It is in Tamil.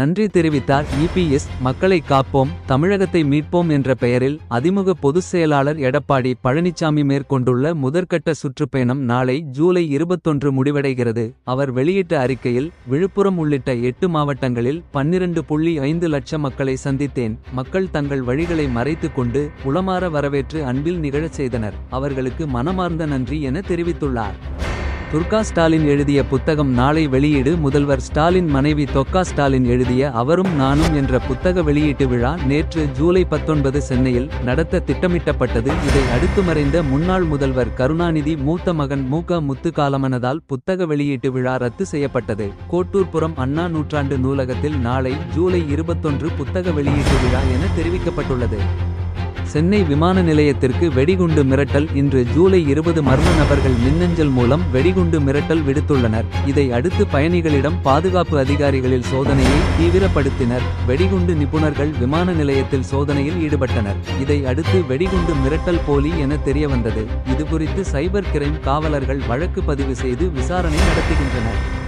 நன்றி தெரிவித்தார். இபிஎஸ் மக்களை காப்போம் தமிழகத்தை மீட்போம் என்ற பெயரில் அதிமுக பொதுச் செயலாளர் எடப்பாடி பழனிசாமி மேற்கொண்டுள்ள முதற்கட்ட சுற்றுப்பயணம் நாளை ஜூலை இருபத்தொன்று முடிவடைகிறது. அவர் வெளியிட்ட அறிக்கையில் விழுப்புரம் உள்ளிட்ட எட்டு மாவட்டங்களில் பன்னிரண்டு புள்ளி ஐந்து லட்சம் மக்களை சந்தித்தேன். மக்கள் தங்கள் வழிகளை மறைத்துக் கொண்டு உளமாற வரவேற்று அன்பில் நிகழச் செய்தனர். அவர்களுக்கு மனமார்ந்த நன்றி என தெரிவித்துள்ளார். துர்கா ஸ்டாலின் எழுதிய புத்தகம் நாளை வெளியீடு. முதல்வர் ஸ்டாலின் மனைவி தொக்கா ஸ்டாலின் எழுதிய அவரும் நானும் என்ற புத்தக வெளியீட்டு விழா நேற்று ஜூலை பத்தொன்பது சென்னையில் நடத்த திட்டமிட்டப்பட்டது. இதை அடுத்து மறைந்த முன்னாள் முதல்வர் கருணாநிதி மூத்த மகன் மூக்க முத்து காலமானதால் புத்தக வெளியீட்டு விழா ரத்து செய்யப்பட்டது. கோட்டூர்புரம் அண்ணா நூற்றாண்டு நூலகத்தில் நாளை ஜூலை இருபத்தொன்று புத்தக வெளியீட்டு விழா என தெரிவிக்கப்பட்டுள்ளது. சென்னை விமான நிலையத்திற்கு வெடிகுண்டு மிரட்டல் இன்று ஜூலை இருபது மர்ம நபர்கள் மின்னஞ்சல் மூலம் வெடிகுண்டு மிரட்டல் விடுத்துள்ளனர். இதை அடுத்து பயணிகளிடம் பாதுகாப்பு அதிகாரிகளில் சோதனையை தீவிரப்படுத்தினர். வெடிகுண்டு நிபுணர்கள் விமான நிலையத்தில் சோதனையில் ஈடுபட்டனர். இதை அடுத்து வெடிகுண்டு மிரட்டல் போலி என தெரியவந்தது. இதுகுறித்து சைபர் கிரைம் காவலர்கள் வழக்கு பதிவு செய்து விசாரணை நடத்துகின்றனர்.